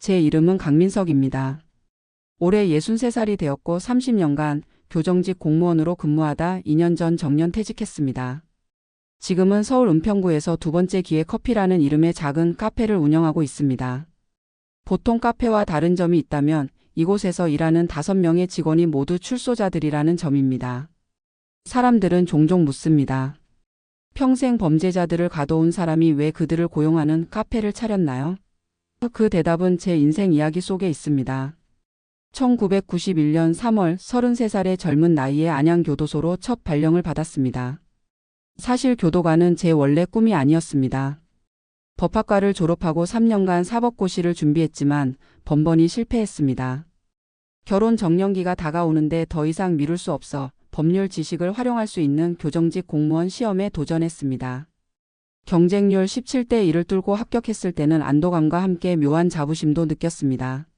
제 이름은 강민석입니다. 올해 63살이 되었고 30년간 교정직 공무원으로 근무하다 2년 전 정년 퇴직했습니다. 지금은 서울 은평구에서 두 번째 기회 커피라는 이름의 작은 카페를 운영하고 있습니다. 보통 카페와 다른 점이 있다면 이곳에서 일하는 다섯 명의 직원이 모두 출소자들이라는 점입니다. 사람들은 종종 묻습니다. 평생 범죄자들을 가둬온 사람이 왜 그들을 고용하는 카페를 차렸나요? 그 대답은 제 인생 이야기 속에 있습니다. 1991년 3월 33살의 젊은 나이에 안양교도소로 첫 발령을 받았습니다. 사실 교도관은 제 원래 꿈이 아니었습니다. 법학과를 졸업하고 3년간 사법고시를 준비했지만 번번이 실패했습니다. 결혼 정년기가 다가오는데 더 이상 미룰 수 없어 법률 지식을 활용할 수 있는 교정직 공무원 시험에 도전했습니다. 경쟁률 17대 1을 뚫고 합격했을 때는 안도감과 함께 묘한 자부심도 느꼈습니다.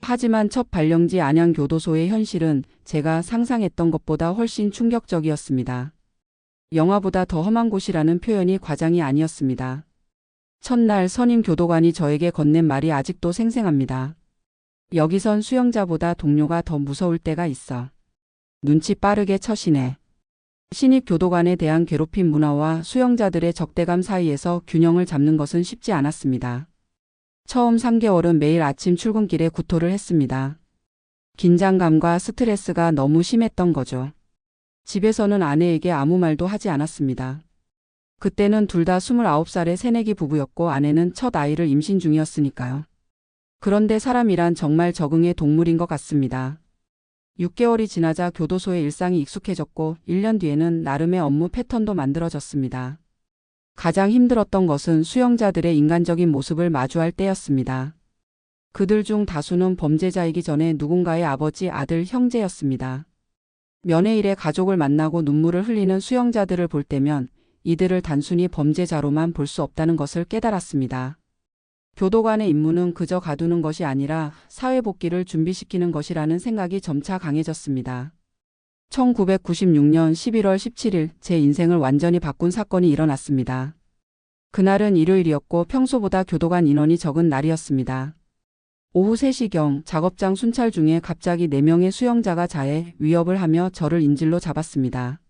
하지만 첫 발령지 안양교도소의 현실은 제가 상상했던 것보다 훨씬 충격적이었습니다. 영화보다 더 험한 곳이라는 표현이 과장이 아니었습니다. 첫날 선임 교도관이 저에게 건넨 말이 아직도 생생합니다. 여기선 수영자보다 동료가 더 무서울 때가 있어. 눈치 빠르게 처신해. 신입 교도관에 대한 괴롭힘 문화와 수영자들의 적대감 사이에서 균형을 잡는 것은 쉽지 않았습니다. 처음 3개월은 매일 아침 출근길에 구토를 했습니다. 긴장감과 스트레스가 너무 심했던 거죠. 집에서는 아내에게 아무 말도 하지 않았습니다. 그때는 둘 다 29살의 새내기 부부였고 아내는 첫 아이를 임신 중이었으니까요. 그런데 사람이란 정말 적응의 동물인 것 같습니다. 6개월이 지나자 교도소의 일상이 익숙해졌고 1년 뒤에는 나름의 업무 패턴도 만들어졌습니다. 가장 힘들었던 것은 수용자들의 인간적인 모습을 마주할 때였습니다. 그들 중 다수는 범죄자이기 전에 누군가의 아버지, 아들, 형제였습니다. 면회일에 가족을 만나고 눈물을 흘리는 수용자들을 볼 때면 이들을 단순히 범죄자로만 볼 수 없다는 것을 깨달았습니다. 교도관의 임무는 그저 가두는 것이 아니라 사회 복귀를 준비시키는 것이라는 생각이 점차 강해졌습니다. 1996년 11월 17일 제 인생을 완전히 바꾼 사건이 일어났습니다. 그날은 일요일이었고 평소보다 교도관 인원이 적은 날이었습니다. 오후 3시경 작업장 순찰 중에 갑자기 4명의 수영자가 자해 위협을 하며 저를 인질로 잡았습니다.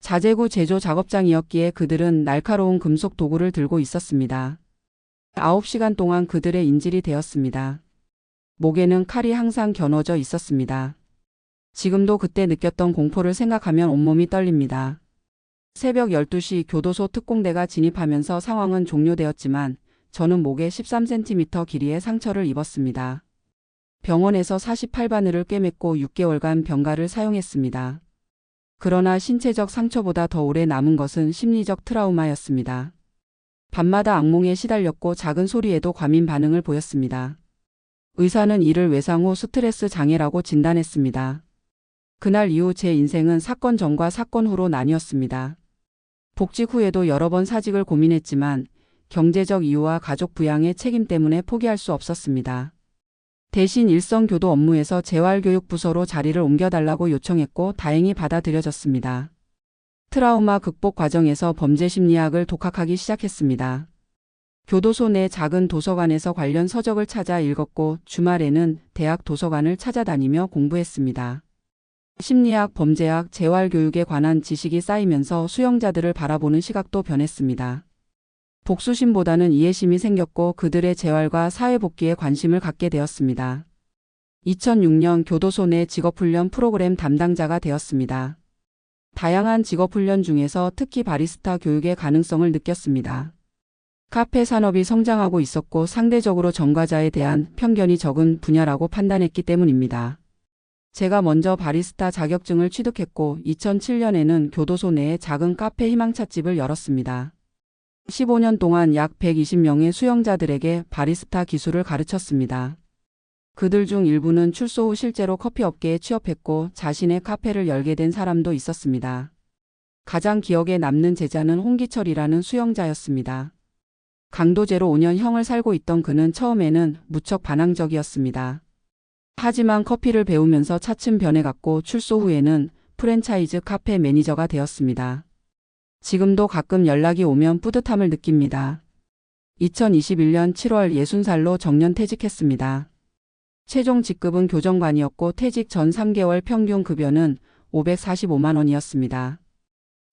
자재구 제조 작업장이었기에 그들은 날카로운 금속 도구를 들고 있었습니다. 9시간 동안 그들의 인질이 되었습니다. 목에는 칼이 항상 겨눠져 있었습니다. 지금도 그때 느꼈던 공포를 생각하면 온몸이 떨립니다. 새벽 12시 교도소 특공대가 진입하면서 상황은 종료되었지만 저는 목에 13cm 길이의 상처를 입었습니다. 병원에서 48바늘을 꿰맸고 6개월간 병가를 사용했습니다. 그러나 신체적 상처보다 더 오래 남은 것은 심리적 트라우마였습니다. 밤마다 악몽에 시달렸고 작은 소리에도 과민 반응을 보였습니다. 의사는 이를 외상 후 스트레스 장애라고 진단했습니다. 그날 이후 제 인생은 사건 전과 사건 후로 나뉘었습니다. 복직 후에도 여러 번 사직을 고민했지만 경제적 이유와 가족 부양의 책임 때문에 포기할 수 없었습니다. 대신 일성교도 업무에서 재활교육부서로 자리를 옮겨달라고 요청했고 다행히 받아들여졌습니다. 트라우마 극복 과정에서 범죄 심리학을 독학하기 시작했습니다. 교도소 내 작은 도서관에서 관련 서적을 찾아 읽었고 주말에는 대학 도서관을 찾아다니며 공부했습니다. 심리학, 범죄학, 재활교육에 관한 지식이 쌓이면서 수용자들을 바라보는 시각도 변했습니다. 복수심보다는 이해심이 생겼고 그들의 재활과 사회복귀에 관심을 갖게 되었습니다. 2006년 교도소 내 직업훈련 프로그램 담당자가 되었습니다. 다양한 직업훈련 중에서 특히 바리스타 교육의 가능성을 느꼈습니다. 카페 산업이 성장하고 있었고 상대적으로 전과자에 대한 편견이 적은 분야라고 판단했기 때문입니다. 제가 먼저 바리스타 자격증을 취득했고 2007년에는 교도소 내에 작은 카페 희망찻집을 열었습니다. 15년 동안 약 120명의 수용자들에게 바리스타 기술을 가르쳤습니다. 그들 중 일부는 출소 후 실제로 커피 업계에 취업했고 자신의 카페를 열게 된 사람도 있었습니다. 가장 기억에 남는 제자는 홍기철이라는 수용자였습니다. 강도제로 5년 형을 살고 있던 그는 처음에는 무척 반항적이었습니다. 하지만 커피를 배우면서 차츰 변해갔고 출소 후에는 프랜차이즈 카페 매니저가 되었습니다. 지금도 가끔 연락이 오면 뿌듯함을 느낍니다. 2021년 7월 60살로 정년 퇴직했습니다. 최종 직급은 교정관이었고 퇴직 전 3개월 평균 급여는 545만 원이었습니다.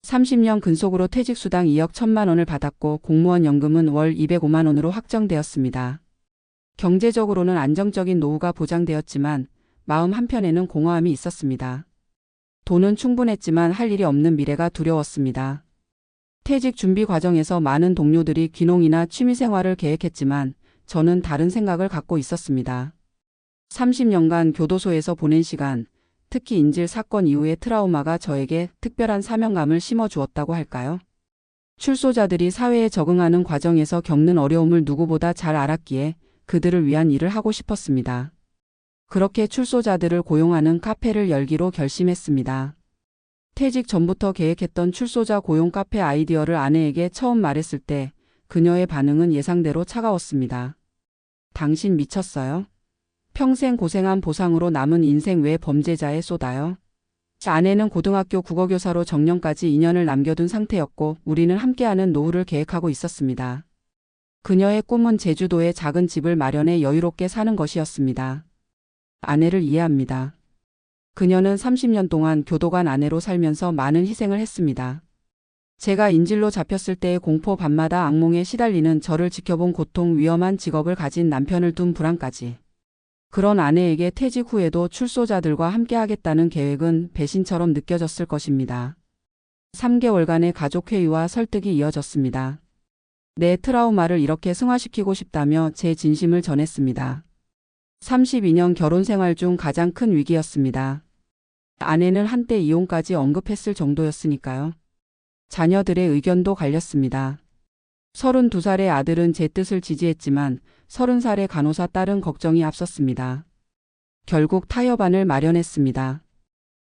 30년 근속으로 퇴직수당 2억 1천만 원을 받았고 공무원 연금은 월 205만 원으로 확정되었습니다. 경제적으로는 안정적인 노후가 보장되었지만 마음 한편에는 공허함이 있었습니다. 돈은 충분했지만 할 일이 없는 미래가 두려웠습니다. 퇴직 준비 과정에서 많은 동료들이 귀농이나 취미생활을 계획했지만 저는 다른 생각을 갖고 있었습니다. 30년간 교도소에서 보낸 시간, 특히 인질 사건 이후의 트라우마가 저에게 특별한 사명감을 심어주었다고 할까요? 출소자들이 사회에 적응하는 과정에서 겪는 어려움을 누구보다 잘 알았기에 그들을 위한 일을 하고 싶었습니다. 그렇게 출소자들을 고용하는 카페를 열기로 결심했습니다. 퇴직 전부터 계획했던 출소자 고용 카페 아이디어를 아내에게 처음 말했을 때 그녀의 반응은 예상대로 차가웠습니다. 당신 미쳤어요? 평생 고생한 보상으로 남은 인생 왜 범죄자에 쏟아요? 아내는 고등학교 국어교사로 정년까지 2년을 남겨둔 상태였고 우리는 함께하는 노후를 계획하고 있었습니다. 그녀의 꿈은 제주도에 작은 집을 마련해 여유롭게 사는 것이었습니다. 아내를 이해합니다. 그녀는 30년 동안 교도관 아내로 살면서 많은 희생을 했습니다. 제가 인질로 잡혔을 때의 공포 밤마다 악몽에 시달리는 저를 지켜본 고통 위험한 직업을 가진 남편을 둔 불안까지. 그런 아내에게 퇴직 후에도 출소자들과 함께하겠다는 계획은 배신처럼 느껴졌을 것입니다. 3개월간의 가족회의와 설득이 이어졌습니다. 내 트라우마를 이렇게 승화시키고 싶다며 제 진심을 전했습니다. 32년 결혼 생활 중 가장 큰 위기였습니다. 아내는 한때 이혼까지 언급했을 정도였으니까요. 자녀들의 의견도 갈렸습니다. 32살의 아들은 제 뜻을 지지했지만 30살의 간호사 딸은 걱정이 앞섰습니다. 결국 타협안을 마련했습니다.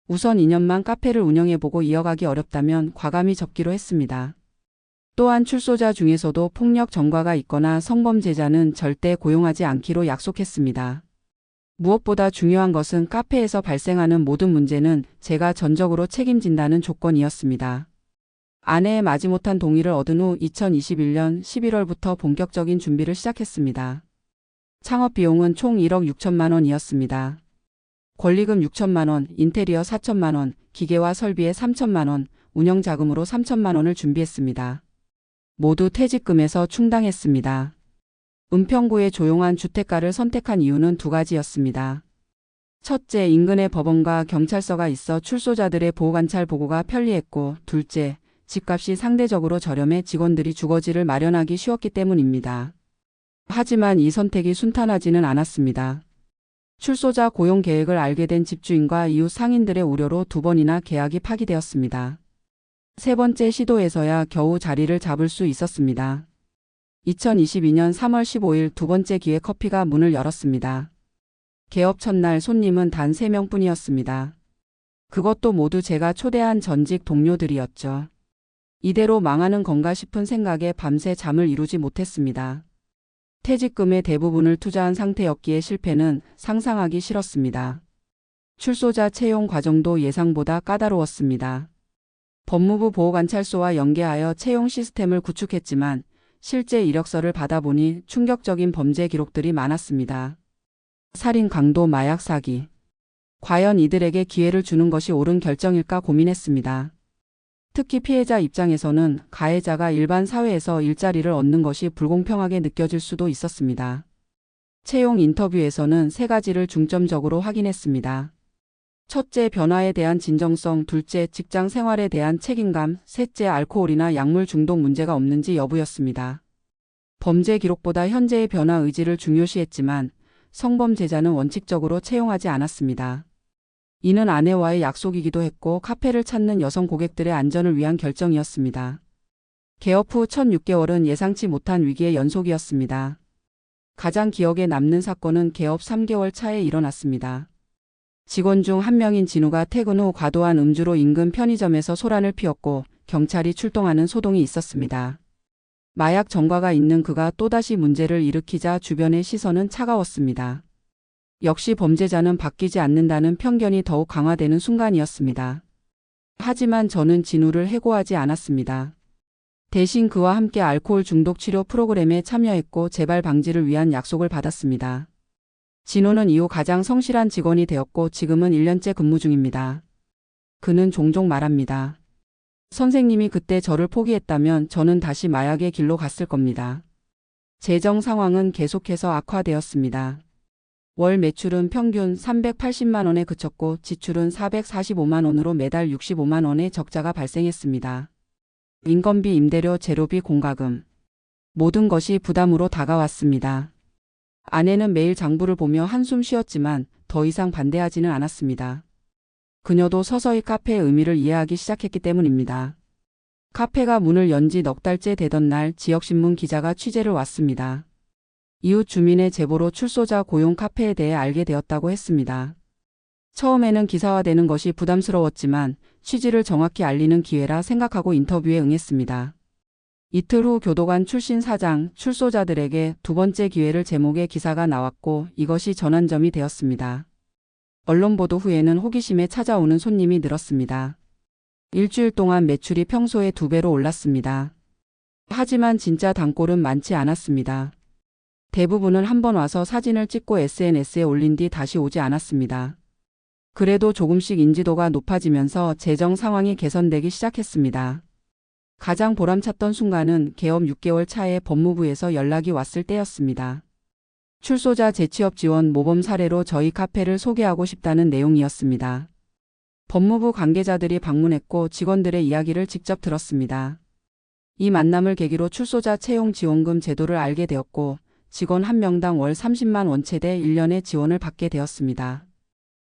우선 2년만 카페를 운영해보고 이어가기 어렵다면 과감히 접기로 했습니다. 또한 출소자 중에서도 폭력 전과가 있거나 성범죄자는 절대 고용하지 않기로 약속했습니다. 무엇보다 중요한 것은 카페에서 발생하는 모든 문제는 제가 전적으로 책임진다는 조건이었습니다. 아내의 마지못한 동의를 얻은 후 2021년 11월부터 본격적인 준비를 시작했습니다. 창업 비용은 총 1억 6천만 원이었습니다. 권리금 6천만 원, 인테리어 4천만 원, 기계와 설비에 3천만 원, 운영 자금으로 3천만 원을 준비했습니다. 모두 퇴직금에서 충당했습니다. 은평구의 조용한 주택가를 선택한 이유는 두 가지였습니다. 첫째, 인근에 법원과 경찰서가 있어 출소자들의 보호관찰 보고가 편리했고, 둘째, 집값이 상대적으로 저렴해 직원들이 주거지를 마련하기 쉬웠기 때문입니다. 하지만 이 선택이 순탄하지는 않았습니다. 출소자 고용 계획을 알게 된 집주인과 이웃 상인들의 우려로 두 번이나 계약이 파기되었습니다. 세 번째 시도에서야 겨우 자리를 잡을 수 있었습니다. 2022년 3월 15일 두 번째 기회 커피가 문을 열었습니다. 개업 첫날 손님은 단 3명 뿐이었습니다. 그것도 모두 제가 초대한 전직 동료들이었죠. 이대로 망하는 건가 싶은 생각에 밤새 잠을 이루지 못했습니다. 퇴직금의 대부분을 투자한 상태였기에 실패는 상상하기 싫었습니다. 출소자 채용 과정도 예상보다 까다로웠습니다. 법무부 보호관찰소와 연계하여 채용 시스템을 구축했지만 실제 이력서를 받아보니 충격적인 범죄 기록들이 많았습니다. 살인, 강도, 마약 사기. 과연 이들에게 기회를 주는 것이 옳은 결정일까 고민했습니다. 특히 피해자 입장에서는 가해자가 일반 사회에서 일자리를 얻는 것이 불공평하게 느껴질 수도 있었습니다. 채용 인터뷰에서는 세 가지를 중점적으로 확인했습니다. 첫째, 변화에 대한 진정성, 둘째, 직장 생활에 대한 책임감, 셋째, 알코올이나 약물 중독 문제가 없는지 여부였습니다. 범죄 기록보다 현재의 변화 의지를 중요시했지만 성범죄자는 원칙적으로 채용하지 않았습니다. 이는 아내와의 약속이기도 했고 카페를 찾는 여성 고객들의 안전을 위한 결정이었습니다. 개업 후첫 6개월은 예상치 못한 위기의 연속이었습니다. 가장 기억에 남는 사건은 개업 3개월 차에 일어났습니다. 직원 중 한 명인 진우가 퇴근 후 과도한 음주로 인근 편의점에서 소란을 피웠고 경찰이 출동하는 소동이 있었습니다. 마약 전과가 있는 그가 또다시 문제를 일으키자 주변의 시선은 차가웠습니다. 역시 범죄자는 바뀌지 않는다는 편견이 더욱 강화되는 순간이었습니다. 하지만 저는 진우를 해고하지 않았습니다. 대신 그와 함께 알코올 중독 치료 프로그램에 참여했고 재발 방지를 위한 약속을 받았습니다. 진호는 이후 가장 성실한 직원이 되었고 지금은 1년째 근무 중입니다. 그는 종종 말합니다. 선생님이 그때 저를 포기했다면 저는 다시 마약의 길로 갔을 겁니다. 재정 상황은 계속해서 악화되었습니다. 월 매출은 평균 380만 원에 그쳤고 지출은 445만 원으로 매달 65만 원의 적자가 발생했습니다. 인건비, 임대료, 재료비, 공과금. 모든 것이 부담으로 다가왔습니다. 아내는 매일 장부를 보며 한숨 쉬었지만 더 이상 반대하지는 않았습니다. 그녀도 서서히 카페의 의미를 이해하기 시작했기 때문입니다. 카페가 문을 연 지 넉 달째 되던 날 지역신문 기자가 취재를 왔습니다. 이웃 주민의 제보로 출소자 고용 카페에 대해 알게 되었다고 했습니다. 처음에는 기사화되는 것이 부담스러웠지만 취지를 정확히 알리는 기회라 생각하고 인터뷰에 응했습니다. 이틀 후 교도관 출신 사장, 출소자들에게 두 번째 기회를 제목의 기사가 나왔고 이것이 전환점이 되었습니다. 언론 보도 후에는 호기심에 찾아오는 손님이 늘었습니다. 일주일 동안 매출이 평소의 두 배로 올랐습니다. 하지만 진짜 단골은 많지 않았습니다. 대부분은 한 번 와서 사진을 찍고 SNS에 올린 뒤 다시 오지 않았습니다. 그래도 조금씩 인지도가 높아지면서 재정 상황이 개선되기 시작했습니다. 가장 보람찼던 순간은 개업 6개월 차에 법무부에서 연락이 왔을 때였습니다. 출소자 재취업 지원 모범 사례로 저희 카페를 소개하고 싶다는 내용이었습니다. 법무부 관계자들이 방문했고 직원들의 이야기를 직접 들었습니다. 이 만남을 계기로 출소자 채용 지원금 제도를 알게 되었고 직원 한 명당 월 30만 원 최대 1년의 지원을 받게 되었습니다.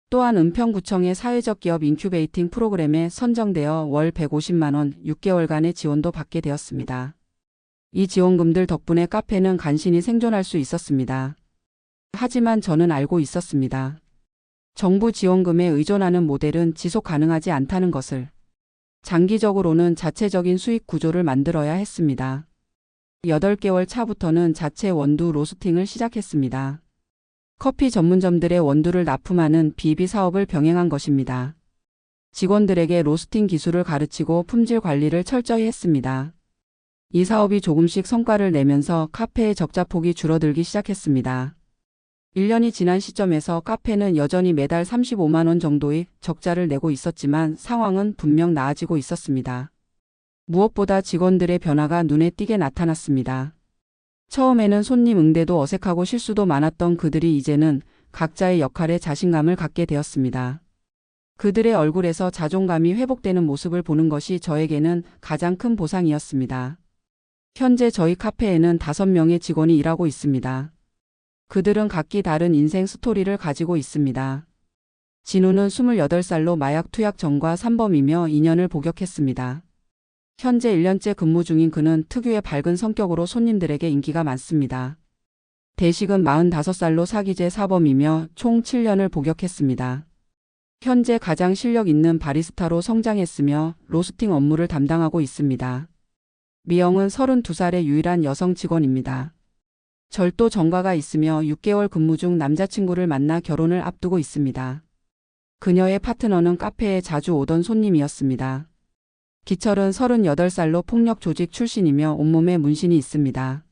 또한 은평구청의 사회적 기업 인큐베이팅 프로그램에 선정되어 월 150만 원 6개월간의 지원도 받게 되었습니다. 이 지원금들 덕분에 카페는 간신히 생존할 수 있었습니다. 하지만 저는 알고 있었습니다. 정부 지원금에 의존하는 모델은 지속 가능하지 않다는 것을. 장기적으로는 자체적인 수익 구조를 만들어야 했습니다. 8개월 차부터는 자체 원두 로스팅을 시작했습니다. 커피 전문점들의 원두를 납품하는 비비 사업을 병행한 것입니다. 직원들에게 로스팅 기술을 가르치고 품질 관리를 철저히 했습니다. 이 사업이 조금씩 성과를 내면서 카페의 적자폭이 줄어들기 시작했습니다. 1년이 지난 시점에서 카페는 여전히 매달 35만 원 정도의 적자를 내고 있었지만 상황은 분명 나아지고 있었습니다. 무엇보다 직원들의 변화가 눈에 띄게 나타났습니다. 처음에는 손님 응대도 어색하고 실수도 많았던 그들이 이제는 각자의 역할에 자신감을 갖게 되었습니다. 그들의 얼굴에서 자존감이 회복되는 모습을 보는 것이 저에게는 가장 큰 보상이었습니다. 현재 저희 카페에는 5명의 직원이 일하고 있습니다. 그들은 각기 다른 인생 스토리를 가지고 있습니다. 진우는 28살로 마약 투약 전과 산범이며 2년을 복역했습니다. 현재 1년째 근무 중인 그는 특유의 밝은 성격으로 손님들에게 인기가 많습니다. 대식은 45살로 사기죄 사범이며 총 7년을 복역했습니다. 현재 가장 실력 있는 바리스타로 성장했으며 로스팅 업무를 담당하고 있습니다. 미영은 32살의 유일한 여성 직원입니다. 절도 전과가 있으며 6개월 근무 중 남자친구를 만나 결혼을 앞두고 있습니다. 그녀의 파트너는 카페에 자주 오던 손님이었습니다. 기철은 38살로 폭력 조직 출신이며 온몸에 문신이 있습니다.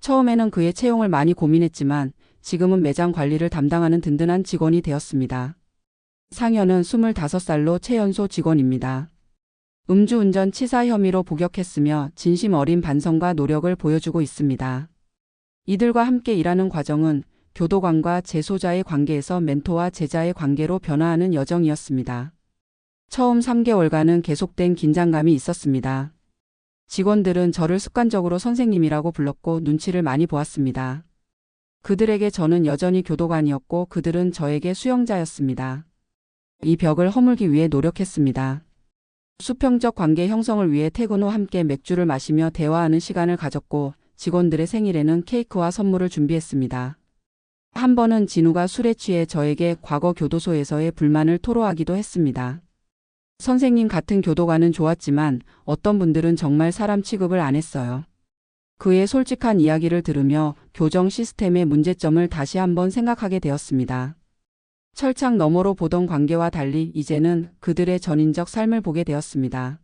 처음에는 그의 채용을 많이 고민했지만 지금은 매장 관리를 담당하는 든든한 직원이 되었습니다. 상현은 25살로 최연소 직원입니다. 음주운전 치사 혐의로 복역했으며 진심 어린 반성과 노력을 보여주고 있습니다. 이들과 함께 일하는 과정은 교도관과 재소자의 관계에서 멘토와 제자의 관계로 변화하는 여정이었습니다. 처음 3개월간은 계속된 긴장감이 있었습니다. 직원들은 저를 습관적으로 선생님이라고 불렀고 눈치를 많이 보았습니다. 그들에게 저는 여전히 교도관이었고 그들은 저에게 수용자였습니다. 이 벽을 허물기 위해 노력했습니다. 수평적 관계 형성을 위해 퇴근 후 함께 맥주를 마시며 대화하는 시간을 가졌고 직원들의 생일에는 케이크와 선물을 준비했습니다. 한 번은 진우가 술에 취해 저에게 과거 교도소에서의 불만을 토로하기도 했습니다. 선생님 같은 교도관은 좋았지만 어떤 분들은 정말 사람 취급을 안 했어요. 그의 솔직한 이야기를 들으며 교정 시스템의 문제점을 다시 한번 생각하게 되었습니다. 철창 너머로 보던 관계와 달리 이제는 그들의 전인적 삶을 보게 되었습니다.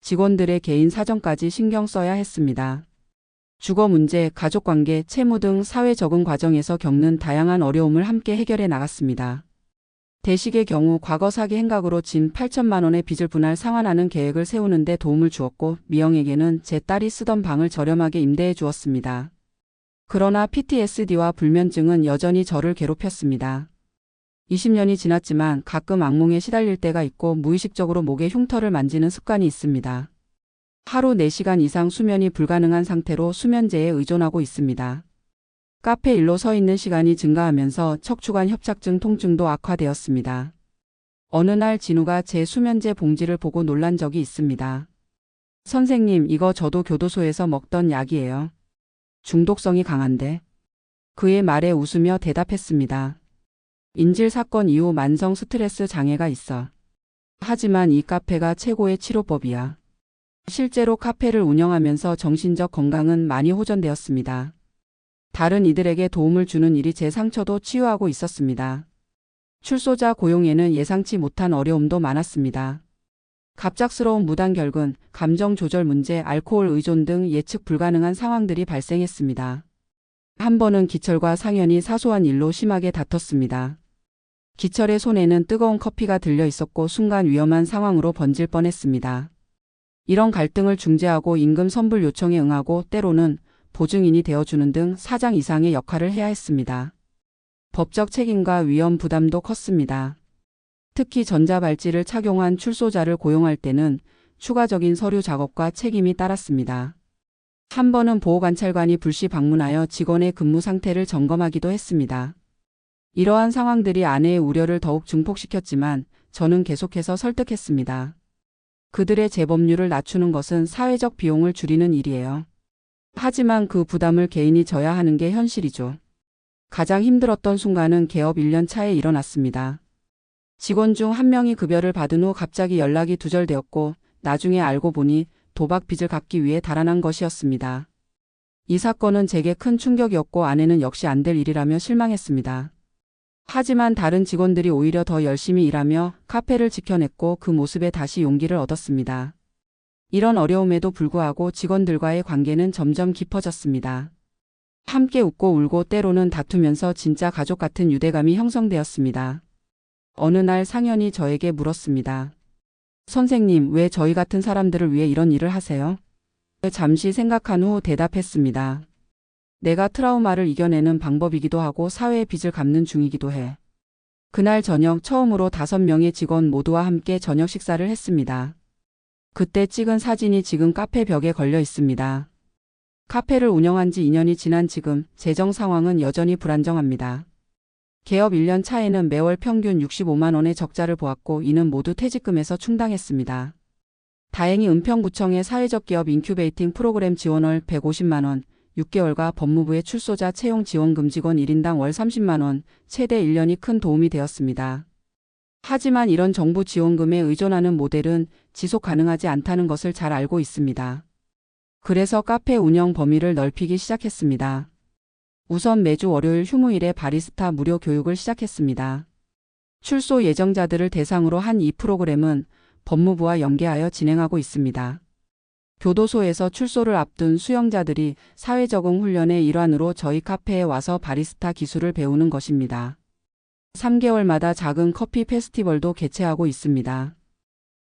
직원들의 개인 사정까지 신경 써야 했습니다. 주거 문제, 가족 관계, 채무 등 사회 적응 과정에서 겪는 다양한 어려움을 함께 해결해 나갔습니다. 대식의 경우 과거 사기 행각으로 진 8천만 원의 빚을 분할 상환하는 계획을 세우는데 도움을 주었고 미영에게는 제 딸이 쓰던 방을 저렴하게 임대해 주었습니다. 그러나 PTSD와 불면증은 여전히 저를 괴롭혔습니다. 20년이 지났지만 가끔 악몽에 시달릴 때가 있고 무의식적으로 목에 흉터를 만지는 습관이 있습니다. 하루 4시간 이상 수면이 불가능한 상태로 수면제에 의존하고 있습니다. 카페 일로 서 있는 시간이 증가하면서 척추관 협착증 통증도 악화되었습니다. 어느 날 진우가 제 수면제 봉지를 보고 놀란 적이 있습니다. 선생님, 이거 저도 교도소에서 먹던 약이에요. 중독성이 강한데. 그의 말에 웃으며 대답했습니다. 인질 사건 이후 만성 스트레스 장애가 있어. 하지만 이 카페가 최고의 치료법이야. 실제로 카페를 운영하면서 정신적 건강은 많이 호전되었습니다. 다른 이들에게 도움을 주는 일이 제 상처도 치유하고 있었습니다. 출소자 고용에는 예상치 못한 어려움도 많았습니다. 갑작스러운 무단 결근, 감정 조절 문제, 알코올 의존 등 예측 불가능한 상황들이 발생했습니다. 한 번은 기철과 상현이 사소한 일로 심하게 다퉜습니다. 기철의 손에는 뜨거운 커피가 들려 있었고 순간 위험한 상황으로 번질 뻔했습니다. 이런 갈등을 중재하고 임금 선불 요청에 응하고 때로는 보증인이 되어주는 등 사장 이상의 역할을 해야 했습니다. 법적 책임과 위험 부담도 컸습니다. 특히 전자발찌를 착용한 출소자를 고용할 때는 추가적인 서류 작업과 책임이 따랐습니다. 한 번은 보호관찰관이 불시 방문하여 직원의 근무 상태를 점검하기도 했습니다. 이러한 상황들이 아내의 우려를 더욱 증폭시켰지만 저는 계속해서 설득했습니다. 그들의 재범률을 낮추는 것은 사회적 비용을 줄이는 일이에요. 하지만 그 부담을 개인이 져야 하는 게 현실이죠. 가장 힘들었던 순간은 개업 1년 차에 일어났습니다. 직원 중 한 명이 급여를 받은 후 갑자기 연락이 두절되었고 나중에 알고 보니 도박 빚을 갚기 위해 달아난 것이었습니다. 이 사건은 제게 큰 충격이었고 아내는 역시 안 될 일이라며 실망했습니다. 하지만 다른 직원들이 오히려 더 열심히 일하며 카페를 지켜냈고 그 모습에 다시 용기를 얻었습니다. 이런 어려움에도 불구하고 직원들과의 관계는 점점 깊어졌습니다. 함께 웃고 울고 때로는 다투면서 진짜 가족 같은 유대감이 형성되었습니다. 어느 날 상현이 저에게 물었습니다. 선생님, 왜 저희 같은 사람들을 위해 이런 일을 하세요? 잠시 생각한 후 대답했습니다. 내가 트라우마를 이겨내는 방법이기도 하고 사회의 빚을 갚는 중이기도 해. 그날 저녁 처음으로 다섯 명의 직원 모두와 함께 저녁 식사를 했습니다. 그때 찍은 사진이 지금 카페 벽에 걸려 있습니다. 카페를 운영한 지 2년이 지난 지금 재정 상황은 여전히 불안정합니다. 개업 1년 차에는 매월 평균 65만 원의 적자를 보았고 이는 모두 퇴직금에서 충당했습니다. 다행히 은평구청의 사회적 기업 인큐베이팅 프로그램 지원월 150만 원, 6개월과 법무부의 출소자 채용 지원금 직원 1인당 월 30만 원, 최대 1년이 큰 도움이 되었습니다. 하지만 이런 정부 지원금에 의존하는 모델은 지속 가능하지 않다는 것을 잘 알고 있습니다. 그래서 카페 운영 범위를 넓히기 시작했습니다. 우선 매주 월요일 휴무일에 바리스타 무료 교육을 시작했습니다. 출소 예정자들을 대상으로 한 이 프로그램은 법무부와 연계하여 진행하고 있습니다. 교도소에서 출소를 앞둔 수용자들이 사회적응 훈련의 일환으로 저희 카페에 와서 바리스타 기술을 배우는 것입니다. 3개월마다 작은 커피 페스티벌도 개최하고 있습니다.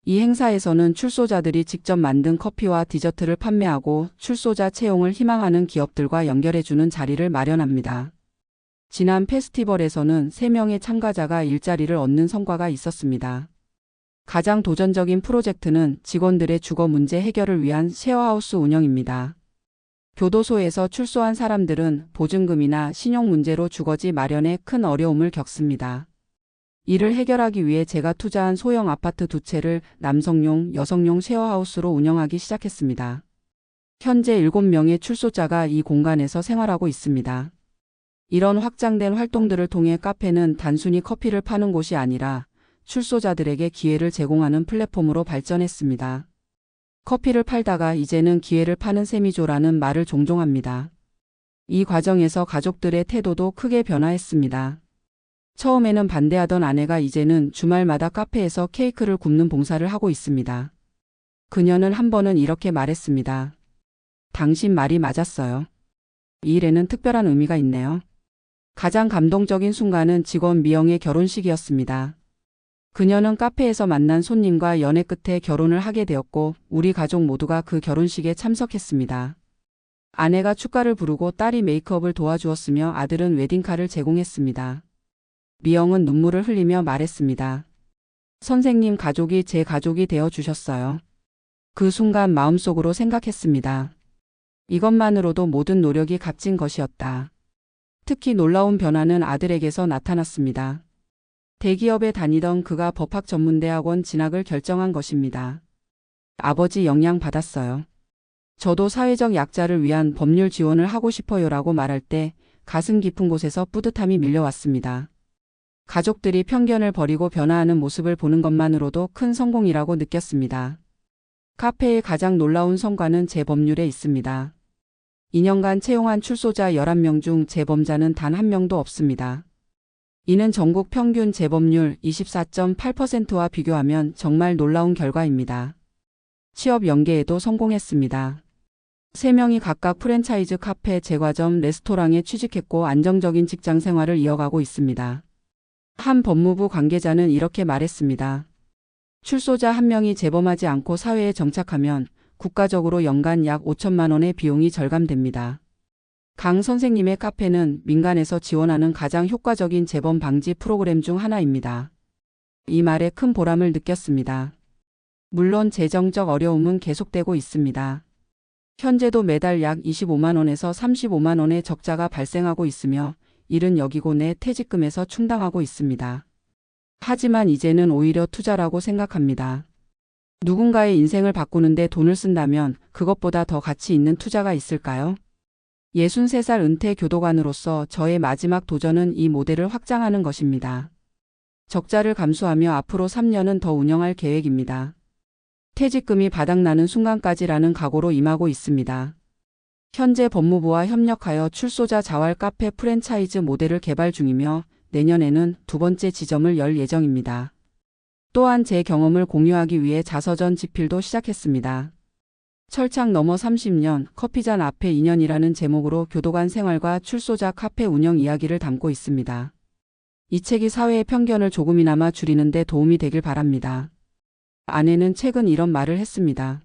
이 행사에서는 출소자들이 직접 만든 커피와 디저트를 판매하고 출소자 채용을 희망하는 기업들과 연결해주는 자리를 마련합니다. 지난 페스티벌에서는 3명의 참가자가 일자리를 얻는 성과가 있었습니다. 가장 도전적인 프로젝트는 직원들의 주거 문제 해결을 위한 쉐어하우스 운영입니다. 교도소에서 출소한 사람들은 보증금이나 신용 문제로 주거지 마련에 큰 어려움을 겪습니다. 이를 해결하기 위해 제가 투자한 소형 아파트 두 채를 남성용, 여성용 쉐어하우스로 운영하기 시작했습니다. 현재 7명의 출소자가 이 공간에서 생활하고 있습니다. 이런 확장된 활동들을 통해 카페는 단순히 커피를 파는 곳이 아니라 출소자들에게 기회를 제공하는 플랫폼으로 발전했습니다. 커피를 팔다가 이제는 기회를 파는 셈이죠라는 말을 종종 합니다. 이 과정에서 가족들의 태도도 크게 변화했습니다. 처음에는 반대하던 아내가 이제는 주말마다 카페에서 케이크를 굽는 봉사를 하고 있습니다. 그녀는 한 번은 이렇게 말했습니다. 당신 말이 맞았어요. 이 일에는 특별한 의미가 있네요. 가장 감동적인 순간은 직원 미영의 결혼식이었습니다. 그녀는 카페에서 만난 손님과 연애 끝에 결혼을 하게 되었고 우리 가족 모두가 그 결혼식에 참석했습니다. 아내가 축가를 부르고 딸이 메이크업을 도와주었으며 아들은 웨딩카를 제공했습니다. 미영은 눈물을 흘리며 말했습니다. 선생님 가족이 제 가족이 되어 주셨어요. 그 순간 마음속으로 생각했습니다. 이것만으로도 모든 노력이 값진 것이었다. 특히 놀라운 변화는 아들에게서 나타났습니다. 대기업에 다니던 그가 법학 전문대학원 진학을 결정한 것입니다. 아버지 영향 받았어요. 저도 사회적 약자를 위한 법률 지원을 하고 싶어요 라고 말할 때 가슴 깊은 곳에서 뿌듯함이 밀려왔습니다. 가족들이 편견을 버리고 변화하는 모습을 보는 것만으로도 큰 성공이라고 느꼈습니다. 카페의 가장 놀라운 성과는 재법률에 있습니다. 2년간 채용한 출소자 11명 중 재범자는 단 한 명도 없습니다. 이는 전국 평균 재범률 24.8%와 비교하면 정말 놀라운 결과입니다. 취업 연계에도 성공했습니다. 3명이 각각 프랜차이즈 카페, 제과점, 레스토랑에 취직했고 안정적인 직장 생활을 이어가고 있습니다. 한 법무부 관계자는 이렇게 말했습니다. 출소자 한 명이 재범하지 않고 사회에 정착하면 국가적으로 연간 약 5천만 원의 비용이 절감됩니다. 강 선생님의 카페는 민간에서 지원하는 가장 효과적인 재범 방지 프로그램 중 하나입니다. 이 말에 큰 보람을 느꼈습니다. 물론 재정적 어려움은 계속되고 있습니다. 현재도 매달 약 25만 원에서 35만 원의 적자가 발생하고 있으며 이른 여기고 내 퇴직금에서 충당하고 있습니다. 하지만 이제는 오히려 투자라고 생각합니다. 누군가의 인생을 바꾸는데 돈을 쓴다면 그것보다 더 가치 있는 투자가 있을까요? 63살 은퇴 교도관으로서 저의 마지막 도전은 이 모델을 확장하는 것입니다. 적자를 감수하며 앞으로 3년은 더 운영할 계획입니다. 퇴직금이 바닥나는 순간까지라는 각오로 임하고 있습니다. 현재 법무부와 협력하여 출소자 자활 카페 프랜차이즈 모델을 개발 중이며 내년에는 두 번째 지점을 열 예정입니다. 또한 제 경험을 공유하기 위해 자서전 집필도 시작했습니다. 철창 넘어 30년, 커피잔 앞에 2년이라는 제목으로 교도관 생활과 출소자 카페 운영 이야기를 담고 있습니다. 이 책이 사회의 편견을 조금이나마 줄이는 데 도움이 되길 바랍니다. 아내는 최근 이런 말을 했습니다.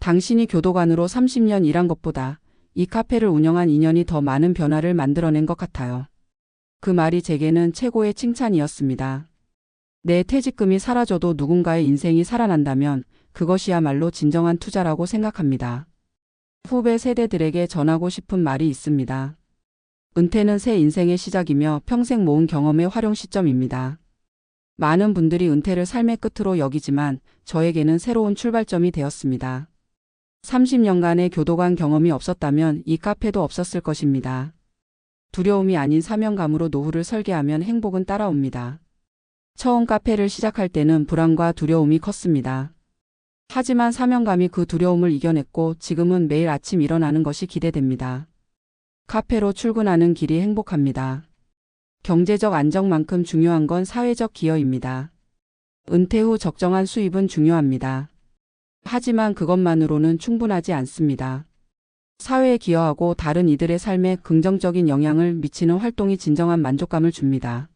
당신이 교도관으로 30년 일한 것보다 이 카페를 운영한 2년이 더 많은 변화를 만들어낸 것 같아요. 그 말이 제게는 최고의 칭찬이었습니다. 내 퇴직금이 사라져도 누군가의 인생이 살아난다면 그것이야말로 진정한 투자라고 생각합니다. 후배 세대들에게 전하고 싶은 말이 있습니다. 은퇴는 새 인생의 시작이며 평생 모은 경험의 활용 시점입니다. 많은 분들이 은퇴를 삶의 끝으로 여기지만 저에게는 새로운 출발점이 되었습니다. 30년간의 교도관 경험이 없었다면 이 카페도 없었을 것입니다. 두려움이 아닌 사명감으로 노후를 설계하면 행복은 따라옵니다. 처음 카페를 시작할 때는 불안과 두려움이 컸습니다. 하지만 사명감이 그 두려움을 이겨냈고 지금은 매일 아침 일어나는 것이 기대됩니다. 카페로 출근하는 길이 행복합니다. 경제적 안정만큼 중요한 건 사회적 기여입니다. 은퇴 후 적정한 수입은 중요합니다. 하지만 그것만으로는 충분하지 않습니다. 사회에 기여하고 다른 이들의 삶에 긍정적인 영향을 미치는 활동이 진정한 만족감을 줍니다.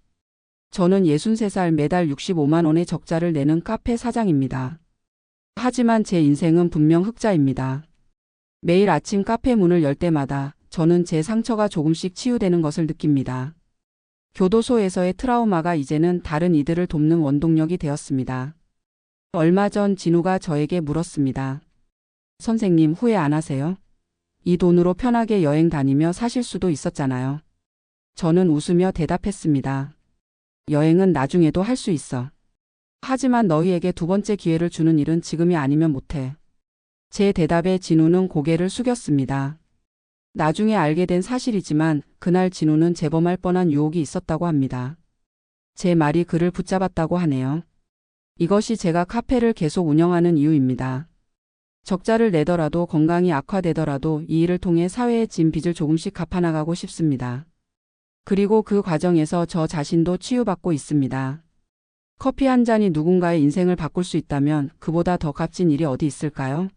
저는 63살 매달 65만 원의 적자를 내는 카페 사장입니다. 하지만 제 인생은 분명 흑자입니다. 매일 아침 카페 문을 열 때마다 저는 제 상처가 조금씩 치유되는 것을 느낍니다. 교도소에서의 트라우마가 이제는 다른 이들을 돕는 원동력이 되었습니다. 얼마 전 진우가 저에게 물었습니다. 선생님 후회 안 하세요? 이 돈으로 편하게 여행 다니며 사실 수도 있었잖아요. 저는 웃으며 대답했습니다. 여행은 나중에도 할 수 있어. 하지만 너희에게 두 번째 기회를 주는 일은 지금이 아니면 못해. 제 대답에 진우는 고개를 숙였습니다. 나중에 알게 된 사실이지만 그날 진우는 재범할 뻔한 유혹이 있었다고 합니다. 제 말이 그를 붙잡았다고 하네요. 이것이 제가 카페를 계속 운영하는 이유입니다. 적자를 내더라도 건강이 악화되더라도 이 일을 통해 사회에 진 빚을 조금씩 갚아나가고 싶습니다. 그리고 그 과정에서 저 자신도 치유받고 있습니다. 커피 한 잔이 누군가의 인생을 바꿀 수 있다면 그보다 더 값진 일이 어디 있을까요?